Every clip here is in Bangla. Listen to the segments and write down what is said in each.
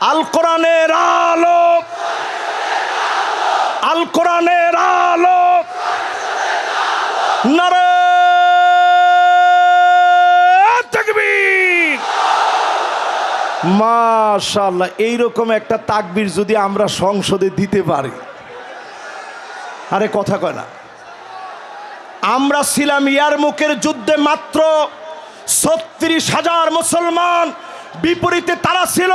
আল কোরআনের আলো। আল কোরআনের আলো। তাকবীর। এইরকম একটা তাকবীর যদি আমরা সংসদে দিতে পারি। আরে, কথা কয় না। আমরা ছিলাম ইয়ারমুকের যুদ্ধে মাত্র ছত্রিশ হাজার মুসলমান বিপরীতে তারা ছিল।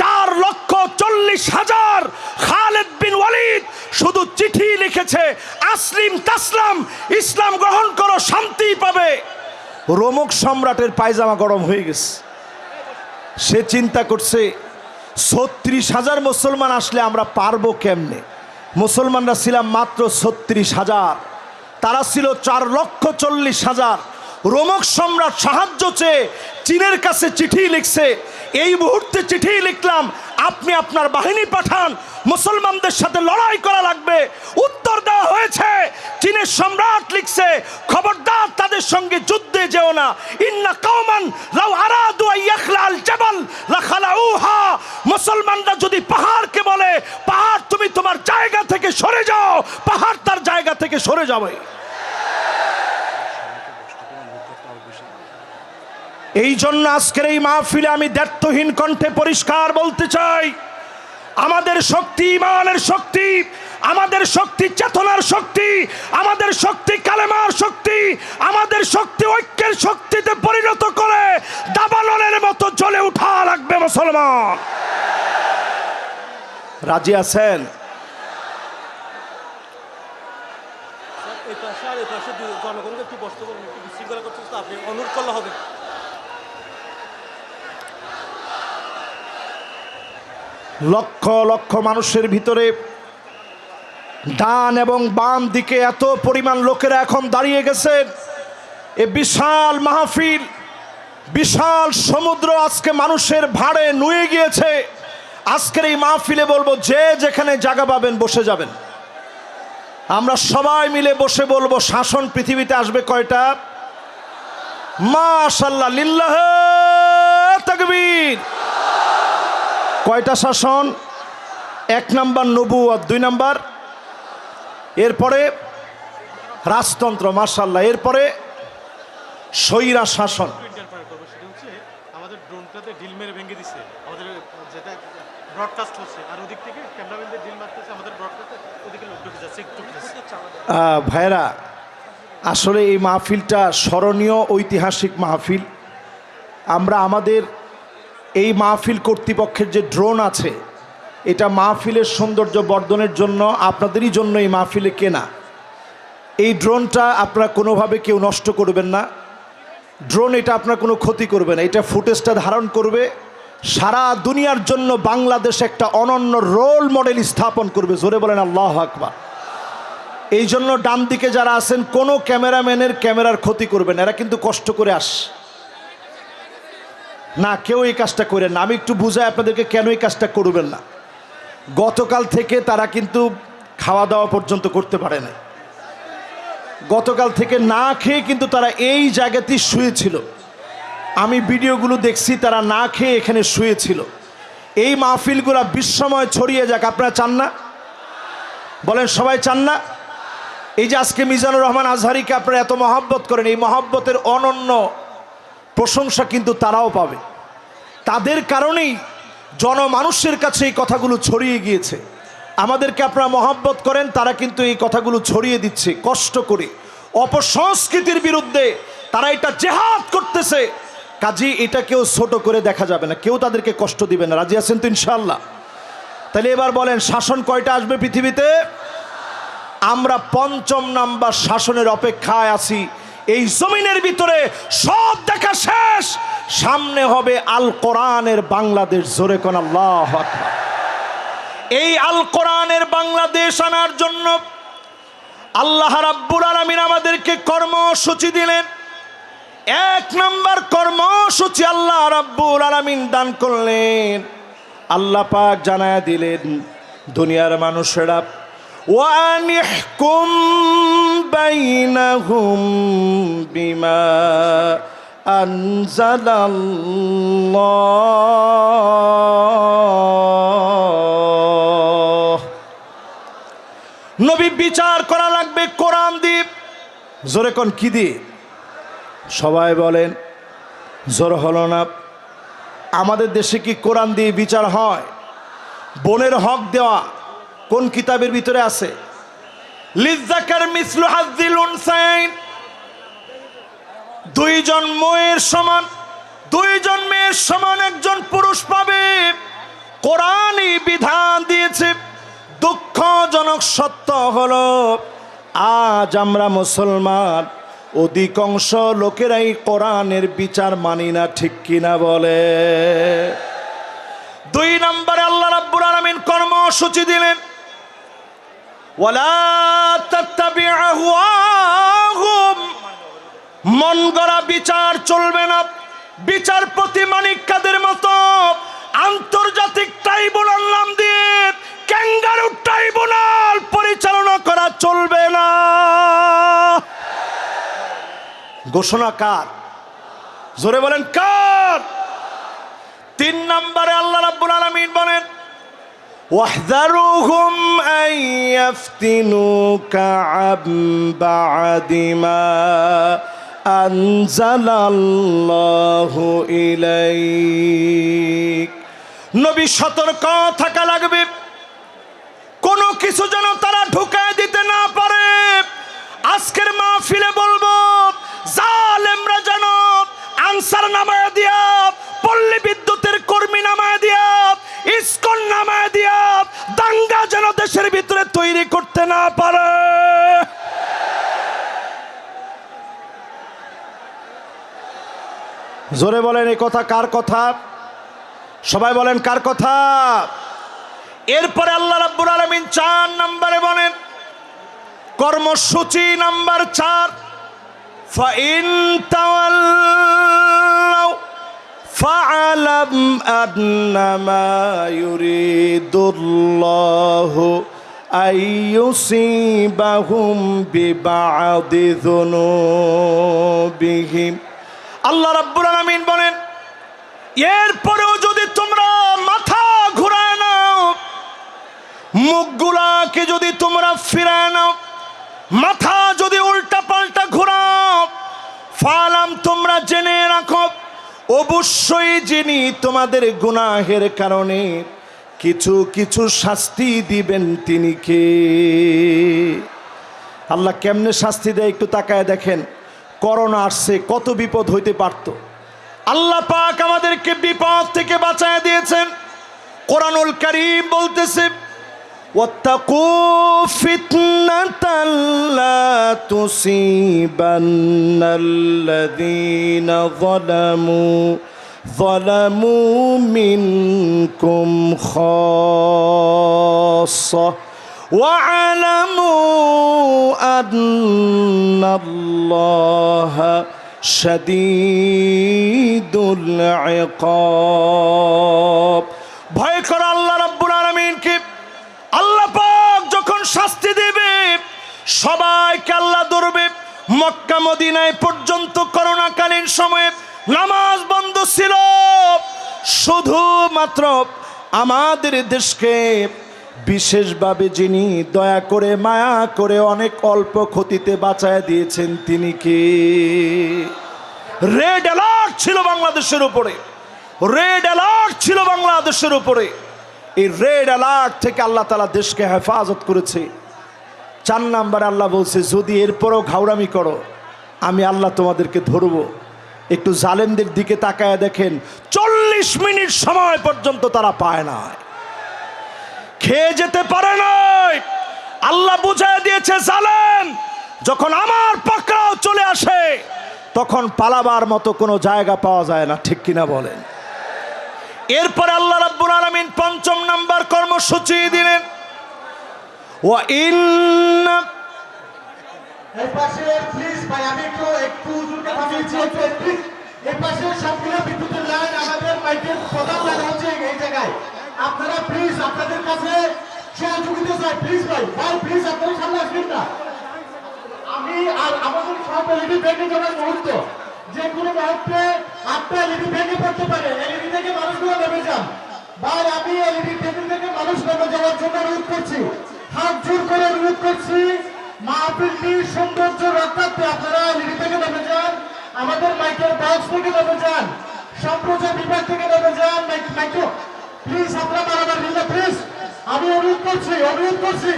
চার লক্ষ চল্লিশ হাজার খালেদ বিন ওয়ালিদ শুধু চিঠি লিখেছে, আসলিম তাসলাম, ইসলাম গ্রহণ করো, শান্তি পাবে। রোমক সম্রাটের পায়জামা গরম হয়ে গেছে। সে চিন্তা করছে, ছত্রিশ হাজার মুসলমান আসলে আমরা পারব কেমনে? মুসলমানরা ছিলাম মাত্র ছত্রিশ হাজার, তারা ছিল চার লক্ষ চল্লিশ হাজার। রোমক সম্রাট সাহায্য চেয়ে চীনের কাছে চিঠি লিখছে। এই মুহূর্তে চিঠি লিখলাম, আপনি আপনার বাহিনী পাঠান, মুসলমানদের সাথে লড়াই করা লাগবে। উত্তর দেওয়া হয়েছে, চীনের সম্রাট লিখছে, খবরদার তাদের সঙ্গে যুদ্ধে যেও না। ইন্না কওমান লাউ আরাদু আইয়াখলাল জাবাল লাখালাউহা। মুসলমানরা যদি পাহাড়কে বলে, পাহাড় তুমি তোমার জায়গা থেকে সরে যাও, পাহাড় তার জায়গা থেকে সরে যাবে। এই জন্য আজকের এই মাহফিলে আমি দ্ব্যর্থহীন কণ্ঠে পরিষ্কার বলতে চাই, আমাদের শক্তি ইমানের শক্তি, আমাদের শক্তি চেতনার শক্তি, আমাদের শক্তি কালেমার শক্তি, আমাদের শক্তি ঐক্যের শক্তিতে পরিণত করে দাবানলের মতো জ্বলে উঠা লাগবে মুসলমান। রাজি আছেন? জনগণকে একটু একটু বিশৃঙ্খলা আপনি অনুরোধ করলে হবে। লক্ষ লক্ষ মানুষের ভিতরে ডান এবং বাম দিকে এত পরিমাণ লোকেরা এখন দাঁড়িয়ে গেছে। এ বিশাল মাহফিল, বিশাল সমুদ্র আজকে মানুষের ভাড়ে নুয়ে গিয়েছে। আজকের এই মাহফিলে বলব, যে যেখানে জায়গা পাবেন বসে যাবেন। আমরা সবাই মিলে বসে বলব, শাসন পৃথিবীতে আসবে কয়টা? মা মাশাল্লাহ লিল্লাহ তাকবীর। কয়টা শাসন? এক নাম্বার নবুয়ত দুই নাম্বার। এরপরে রাজতন্ত্র মার্শাল্লাহ এরপরে স্বৈরা শাসন। আর ভাইরা আসলে এই মাহফিলটা স্মরণীয় ঐতিহাসিক মাহফিল। আমরা আমাদের এই মাহফিল কর্তৃপক্ষের যে ড্রোন আছে, এটা মাহফিলের সৌন্দর্য বর্ধনের জন্য, আপনাদেরই জন্য এই মাহফিলে কেনা। এই ড্রোনটা আপনারা কোনোভাবে কেউ নষ্ট করবেন না। ড্রোন এটা আপনার কোনো ক্ষতি করবে না। এটা ফুটেজটা ধারণ করবে। সারা দুনিয়ার জন্য বাংলাদেশ একটা অনন্য রোল মডেল স্থাপন করবে। জোরে বলেন আল্লাহ আকবার। এই জন্য ডান দিকে যারা আছেন, কোনো ক্যামেরাম্যানের ক্যামেরার ক্ষতি করবেন এরা কিন্তু কষ্ট করে আস। না, কেউ এই কাজটা করেন না। আমি একটু বুঝাই আপনাদেরকে কেন এই কাজটা করবেন না। গতকাল থেকে তারা কিন্তু খাওয়া দাওয়া পর্যন্ত করতে পারে না গতকাল থেকে না খেয়ে কিন্তু তারা এই জায়গাতেই শুয়েছিল। আমি ভিডিওগুলো দেখছি, তারা না খেয়ে এখানে শুয়েছিল। এই মাহফিলগুলা বিশ্বময় ছড়িয়ে যাক, আপনারা চান না? বলেন, সবাই চান না? এই যে আজকে মিজানুর রহমান আজহারিকে আপনারা এত মহাব্বত করেন, এই মহাব্বতের অনন্য প্রশংসা কিন্তু তারাও পাবে। তাদের কারণেই জনমানুষের কাছে এই কথাগুলো ছড়িয়ে গিয়েছে। আমাদেরকে আপনারা মহাব্বত করেন, তারা কিন্তু এই কথাগুলো ছড়িয়ে দিচ্ছে, কষ্ট করে। অপসংস্কৃতির বিরুদ্ধে তারা এটা জেহাদ করতেছে। কাজী, এটা কেউ ছোট করে দেখা যাবে না, কেউ তাদেরকে কষ্ট দিবে না। রাজি আছেন তো ইনশাল্লাহ তাহলে এবার বলেন, শাসন কয়টা আসবে পৃথিবীতে? আমরা পঞ্চম নাম্বার শাসনের অপেক্ষায় আছি। এই জমিনের ভিতরে সব দেখা শেষ। সামনে হবে আল কোরআনের বাংলাদেশ, জোরে কোন এই আল কোরআনের বাংলাদেশ আনার জন্য আল্লাহ রাব্বুল আলামিন আমাদেরকে কর্মসূচি দিলেন। এক নম্বর কর্মসূচি আল্লাহ রাব্বুল আলামিন দান করলেন। আল্লাহ পাক জানায় দিলেন, দুনিয়ার মানুষেরা ওয়ানিহকুম بينهم بما أنزل الله নবী বিচার করা লাগবে কোরআন দ্বীপ জোরে কোন কি দ্বীপ সবাই বলেন, জোর হলো না। আমাদের দেশে কি কোরআন দিয়ে বিচার হয়? বোনের হক দেওয়া কোন কিতাবের ভিতরে আছে? লিজ্জাকার মিসলু হাজ্জিল উনসাইন। দুইজন মেয়ের সমান, দুইজন মেয়ের সমান একজন পুরুষ পাবে। কোরআনই বিধান দিয়েছে, দুঃখজনক সত্য হলো, আজ আমরা মুসলমান, অধিকাংশ লোকেরাই কোরআনের বিচার মানি না, ঠিক কিনা বলে। দুই নম্বরে আল্লাহ রাব্বুল আলামিন কর্মসূচি দিলেন ওয়ালা তাত্তাবি আহওয়াহুম মন গড়া বিচার চলবে না। বিচারপতি মানিক কাদের মতো আন্তর্জাতিক ট্রাইব্যুনাল নাম দিয়ে ক্যাঙ্গারু ট্রাইব্যুনাল পরিচালনা করা চলবে না। ঘোষণা কার? জোরে বলেন কার? তিন নম্বরে আল্লাহ রাব্বুল আলামিন বলেন واحذرهم أن يفتنوك عن بعد ما أنزل الله إليك নবী সতর্ক থাকা লাগবে কোনো কিছু যেন তারা জোরে বলেন এই কথা কার কথা সবাই বলেন কার কথা এরপরে আল্লাহ রাব্বুল আলামিন চার নম্বরে বলেন কর্মসূচি নাম্বার চার ফাইন তাওয়াল্লাও فاعلم أنما يريد الله أن يصيبهم ببعض ذنوبهم আল্লাহ রাব্বুল আলামিন বলেন, এরপরেও যদি তোমরা মাথা ঘুরায় নাও, মুখগুলাকে যদি তোমরা ফিরায় নাও, মাথা যদি উল্টা পাল্টা ঘোরাও, ফালাম তোমরা জেনে রাখো, অবশ্যই যিনি তোমাদের গুনাহের কারণে কিছু কিছু শাস্তি দিবেন তিনি কে? আল্লাহ কেমনে শাস্তি দেয় একটু তাকায় দেখেন। করোনা আসছে কত বিপদ হইতে পারত আল্লাহ পাক আমাদেরকে বিপদ থেকে বাঁচায় দিয়েছেন কোরআনুল করিম বলতেছে واتقوا فتنة لا تصيبن الذين ظلموا ظلموا منكم خاصة واعلموا أن الله شديد العقاب ভয় করো আল্লাহ রাব্বুল আলামিনকে আল্লাহ পাক যখন শাস্তি দেবে সবাইকে আল্লাহ ধরবে মক্কা মদিনায় পর্যন্ত করোনাকালীন সময়ে নামাজ বন্ধ ছিল শুধুমাত্র আমাদের দেশকে বিশেষভাবে যিনি দয়া করে, মায়া করে, অনেক অল্প ক্ষতিতে বাঁচায় দিয়েছেন, তিনি কি? রেড অ্যালার্ট ছিল বাংলাদেশের উপরে। রেড অ্যালার্ট ছিল বাংলাদেশের উপরে। এই রেড অ্যালার্ট থেকে আল্লাহ তালা দেশকে হেফাজত করেছে। চার নাম্বার আল্লাহ বলছে, যদি এরপরও ঘাউরামি করো, আমি আল্লাহ তোমাদেরকে ধরবো। একটু জালেমদের দিকে তাকায় দেখেন, চল্লিশ মিনিট সময় পর্যন্ত তারা পায় না খেয়ে যেতে পারে নাই। আল্লাহ বুঝায় দিয়েছে, জালেম, যখন আমার পাকড়াও চলে আসে, তখন পালাবার মতো কোনো জায়গা পাওয়া যায় না। ঠিক কিনা বলেন। এরপরে আল্লাহ রাব্বুল আলামিন পঞ্চম নাম্বার কর্মসূচি দিলেন। ওয়া ইন এই পাশে প্লিজ ভাই, আমি একটু একটু প্লিজ এই পাশে সবগুলো বিদ্যুতের লাইন, আমাদের প্রধান লাইন হচ্ছে এই জায়গায়। আপনারা প্লিজ আপনাদের কাছে সহযোগিতা চাই প্লিজ ভাই ভাই প্লিজ আপনারা সামনে আসবেন না। আমি আর আমাদের সব এলইডি ভেঙে যাওয়ার মুহূর্ত। যে কোনো মুহূর্তে আপনার এলইডি ভেঙে পড়তে পারে। এলইডি থেকে মানুষগুলো নেমে যান। ভাই, আমি এলইডি টেবিল থেকে মানুষ নেমে যাওয়ার জন্য অনুরোধ করছি। হাত জোর করে অনুরোধ করছি। মাহফিলটি সৌন্দর্য রক্ষার্থে আপনারা এলইডি থেকে নেমে যান। আমাদের মাইকের বক্স থেকে নেমে যান। সম্প্রচার বিভাগ থেকে নেমে যান। মাইক মাইক্রো প্লিজ আপনারা মারামারি না প্লিজ আমি অনুরোধ করছি অনুরোধ করছি।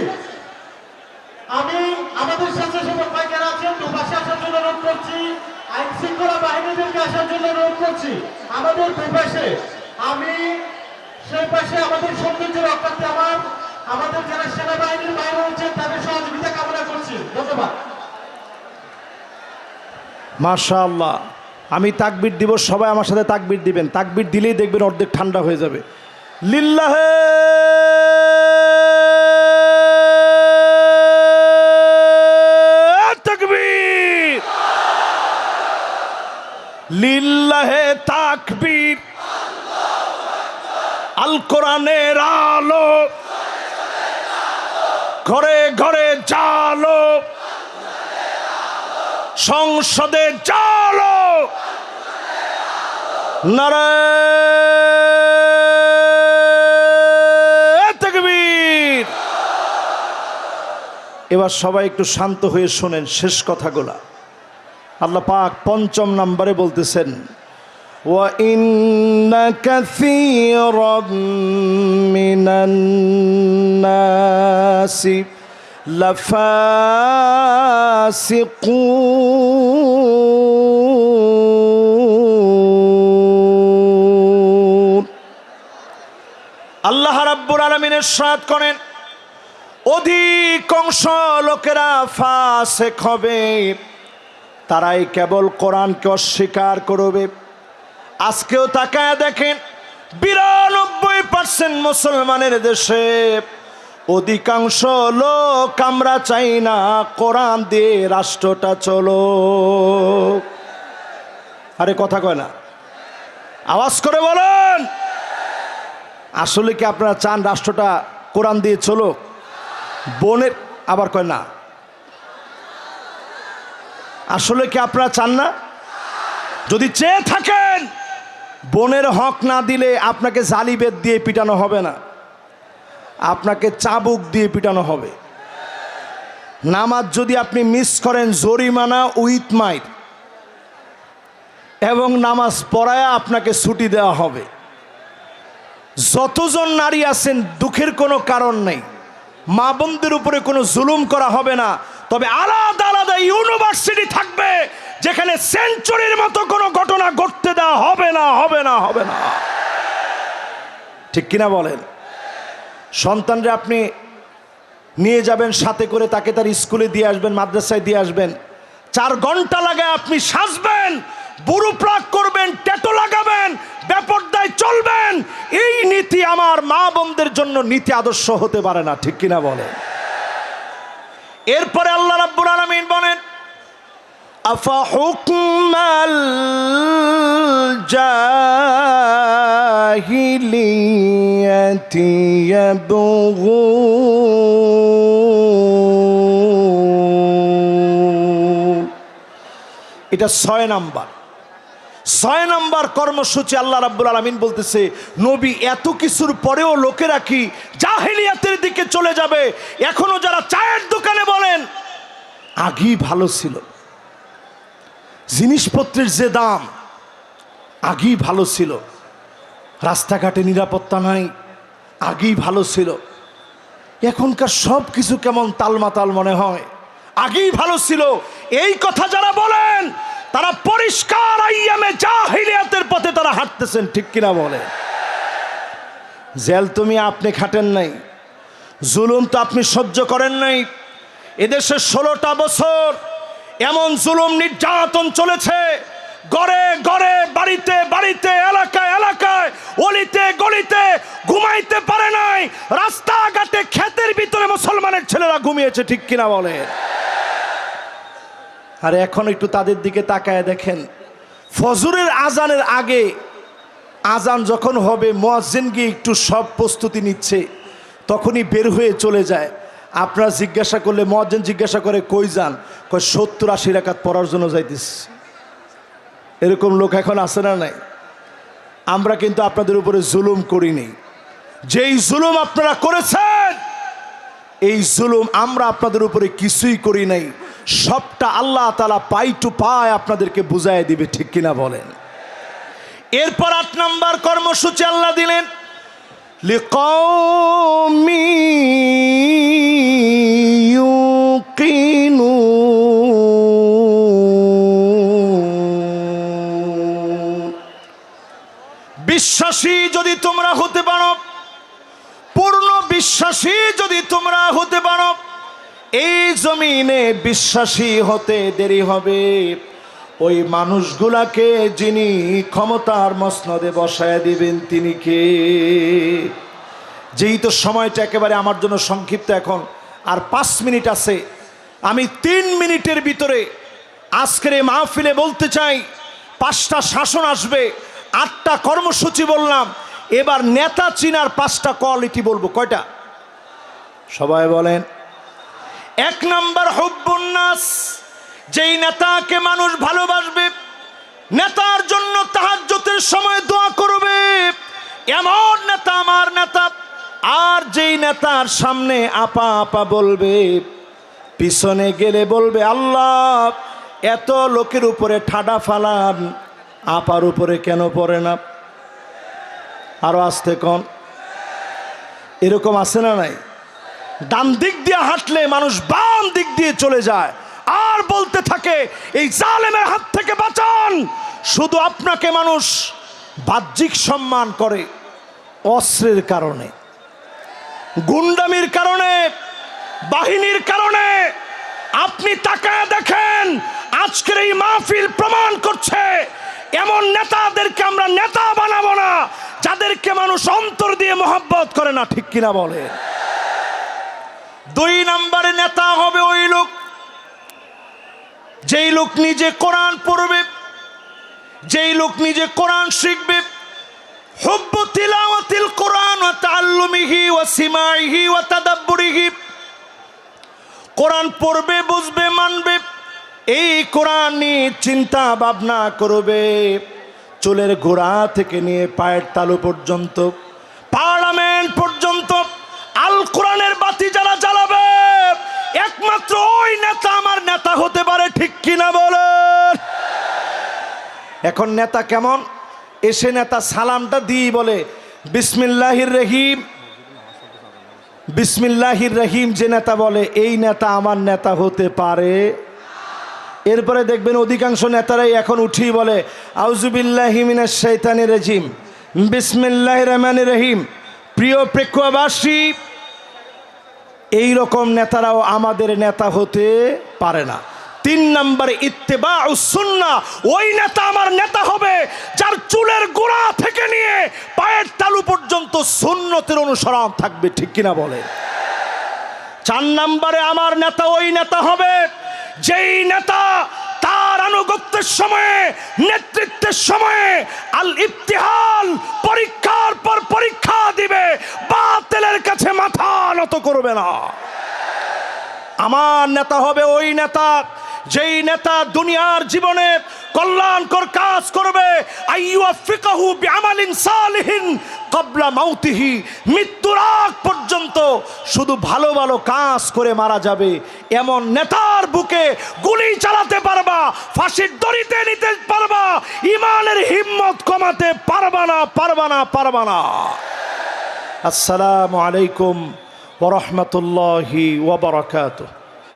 আমি আমাদের স্বেচ্ছাসেবক ভাইকার আছেন, দুপাশে আসার জন্য অনুরোধ করছি। আইন শৃঙ্খলা বাহিনীদেরকে আসার জন্য অনুরোধ করছি। আমাদের দুপাশে, আমি সেই পাশে আমাদের সৌন্দর্য রক্ষার্থে আমার, আমাদের যারা সেনাবাহিনীর বাইরে হচ্ছেন তাদের সহযোগিতা কামনা করছি। ধন্যবাদ। মাশাআল্লাহ। আমি তাকবির দিব, সবাই আমার সাথে তাকবির দিবেন। তাকবির দিলেই দেখবেন অর্ধেক ঠান্ডা হয়ে যাবে। লিল্লাহে। তাকবীর। লিল্লাহে তাকবীর। আল কোরআনের আলো। ঘরে ঘরে জালো। সংসদে চালো নারায়ণ তাকবীর এবার সবাই একটু শান্ত হয়ে শোনেন শেষ কথাগুলা আল্লাহ পাক পঞ্চম নম্বরে বলতেছেন وَإِنَّ كَثِيرًا مِنَ النَّاسِ لفاسقون আল্লাহ রাব্বুল আলমিনের সাদ করেন অধিকাংশ লোকেরা ফাসেক হবে। তারাই কেবল কোরআনকে অস্বীকার করবে। আজকেও তাকায় দেখেন, বিরানব্বই পার্সেন্ট মুসলমানের দেশে অধিকাংশ লোক আমরা চাই না কোরআন দিয়ে রাষ্ট্রটা চলো আরে কথা কয় না। আওয়াজ করে বলেন। আসলে কি আপনারা চান রাষ্ট্রটা কোরআন দিয়ে চলো বোনের, আবার কয় না। আসলে কি আপনারা চান না? যদি চেয়ে থাকেন, বোনের হক না দিলে আপনাকে জালিবেদ দিয়ে পিটানো হবে না। আপনাকে চাবুক দিয়ে পিটানো হবে। নামাজ যদি আপনি মিস করেন, জরিমানা উইথ মাইট। এবং নামাজ পড়ায় আপনাকে ছুটি দেওয়া হবে। যতজন নারী আছেন, দুঃখের কোনো কারণ নেই। মা বোনদের উপরে কোনো জুলুম করা হবে না। তবে আলাদা আলাদা ইউনিভার্সিটি থাকবে, যেখানে সেঞ্চুরির মতো কোনো ঘটনা ঘটতে দেওয়া হবে না হবে না হবে না। ঠিক কিনা বলেন? সন্তানরা আপনি নিয়ে যাবেন, সাথে করে তাকে তার স্কুলে দিয়ে আসবেন, মাদ্রাসায় দিয়ে আসবেন। চার ঘণ্টা লাগে আপনি সাজবেন বুড়ো প্রাক করবেন ট্যাটো লাগাবেন ব্যাপরদায় চলবেন। এই নীতি আমার মা বোনদের জন্য নীতি আদর্শ হতে পারে না, ঠিক কিনা বলেন এরপরে আল্লাহ রাব্বুল আলামিন বলেন, আফা হুকমাল এটা ছয় নাম্বার। ছয় নম্বর কর্মসূচি আল্লাহ রাব্বুল আলমিন বলতেছে, নবী, এত কিছুর পরেও লোকেরা কি জাহেলিয়াতের দিকে চলে যাবে? এখনও যারা চায়ের দোকানে বলেন, আগেই ভালো ছিল। জিনিসপত্রের যে দাম, আগেই ভালো ছিল। রাস্তাঘাটে নিরাপত্তা নাই, আগেই ভালো ছিল। এখনকার সব কিছু কেমন তালমাতাল মনে হয়? আগেই ভালো ছিল। এই কথা যারা বলেন তারা পরিষ্কার আইয়ামে জাহিলিয়াতের পথে তারা হাঁটতেছেন, ঠিক কিনা বলে জেল তুমি আপনি খাটেন নাই, জুলুম তো আপনি সহ্য করেন নাই। এদেশে ষোলোটা বছর এমন জুলুম নির্যাতন চলেছে, গড়ে গড়ে, বাড়িতে বাড়িতে, এলাকায় এলাকায়, অলিতে গলিতে ঘুমাইতে পারে নাই, রাস্তাঘাটে ক্ষেতের ভিতরে মুসলমানের ছেলেরা ঘুমিয়েছে, ঠিক কিনা বলে আর এখন একটু তাদের দিকে তাকায় দেখেন। ফজরের আজানের আগে আজান যখন হবে, মোয়াজ্জিন গিয়ে একটু সব প্রস্তুতি নিচ্ছে, তখনই বের হয়ে চলে যায়। আপনারা জিজ্ঞাসা করলে, মোয়াজ্জিন জিজ্ঞাসা করে, কই যান? কয়, সত্তর আশি রাকাত পড়ার জন্য যাইতেছি। এরকম লোক এখন আছে না নাই? আমরা কিন্তু আপনাদের উপরে জুলুম করিনি। যেই জুলুম আপনারা করেছেন, এই জুলুম আমরা আপনাদের উপরে কিছুই করি নাই। সবটা আল্লাহ তালা পাই টু পায় আপনাদেরকে বুঝাই দিবে, ঠিক কিনা বলেন? এরপর আট নম্বর কর্মসূচি আল্লাহ দিলেন বিশ্বাসী যদি তোমরা হতে পারো, পূর্ণ বিশ্বাসী যদি তোমরা হতে পারো এই জমিনে বিশ্বাসী হতে দেরি হবে। ওই মানুষগুলাকে যিনি ক্ষমতার মসনদে বসায় দিবেন, তিনি কে? যেই তো সময়টা একেবারে আমার জন্য সংক্ষিপ্ত এখন। আর পাঁচ মিনিট আছে। আমি তিন মিনিটের ভিতরে আজকের এই মাহফিলে বলতে চাই, পাঁচটা শাসন আসবে, আটটা কর্মসূচি বললাম, এবার নেতা চিনার পাঁচটা কোয়ালিটি বলব। কয়টা? সবাই বলেন এক নাম্বার হব্বন্যাস যেই নেতাকে মানুষ ভালোবাসবে, নেতার জন্য তাহাজ্জতের সময় দোয়া করবে। এমন নেতা আমার নেতা, আর যেই নেতার সামনে আপা আপা বলবে, পিছনে গেলে বলবে, আল্লাহ, এত লোকের উপরে ঠাডা ফালান, আপার উপরে কেন পড়ে না? আরও আসতে কন। এরকম আছে না নাই? ডান দিক দিয়ে হাঁটলে মানুষ বাম দিক দিয়ে চলে যায়। আর বলতে থাকে, এই জালেমের হাত থেকে বাঁচান। শুধু আপনাকে মানুষ বাহ্যিক সম্মান করে, অস্ত্রের কারণে, গুন্ডামির কারণে, বাহিনীর কারণে। আপনি তাকায় দেখেন, আজকের এই মাহফিল প্রমাণ করছে, এমন নেতাদেরকে আমরা নেতা বানাবো না, যাদেরকে মানুষ অন্তর দিয়ে মহব্বত করে না, ঠিক কিনা বলে দুই নম্বরে নেতা হবে ওই লোক। যেই লোক নিজে কোরআন পড়বে, যেই লোক নিজে কোরআন শিখবে। হুব্ব তিলাওয়াতিল কোরআন ওয়া তাআল্লুমিহি ওয়া সিমাইহি ওয়া তাদাব্বুরিহি। কোরআন পড়বে, বুঝবে, মানবে, এই কোরআন নিয়ে চিন্তা ভাবনা করবে। চুলের গোড়া থেকে নিয়ে পায়ের তালু পর্যন্ত পার্লামেন্ট পর্যন্ত আল কোরআনের বাতি যারা জ্বালাবে একমাত্র ওই নেতা আমার নেতা হতে পারে, ঠিক কিনা বলেন? এখন নেতা কেমন? এসে নেতা সালামটা দিই বলে, বিসমিল্লাহির রহিম। বিসমিল্লাহির রহিম যে নেতা বলে, এই নেতা আমার নেতা হতে পারে। এরপরে দেখবেন অধিকাংশ নেতারাই এখন উঠি বলে আউজুবিল্লাহিমিনের শৈতানি রেজিম। বিসমিল্লাহ রহমান রহিম। প্রিয় প্রেক্ষবাসী এই রকম নেতারাও আমাদের নেতা হতে পারে না। তিন নম্বরে ইত্তেবা সুন্না, ওই নেতা আমার নেতা হবে যার চুলের গোড়া থেকে নিয়ে পায়ের তালু পর্যন্ত সুন্নতের অনুসরণ থাকবে, ঠিক কিনা বলে চার নম্বরে আমার নেতা, ওই নেতা হবে যেই নেতা তার আনুগত্যের সময়ে, নেতৃত্বের সময়ে আল ইফতিহাল পরীক্ষার পর পরীক্ষা দিবে। করবে না। আমার নেতা হবে ওই নেতা, যেই নেতা দুনিয়ার জীবনে কল্যাণকর কাজ করবে। মৃত্যুর আগ পর্যন্ত শুধু ভালো ভালো কাজ করে মারা যাবে। এমন নেতার বুকে গুলি চালাতে পারবা, ফাঁসির দড়িতে নিতে পারবা, ইমানের হিম্মত কমাতে পারবা না পারবা না পারবা না। আসসালামু আলাইকুম। ورحمة الله وبركاته.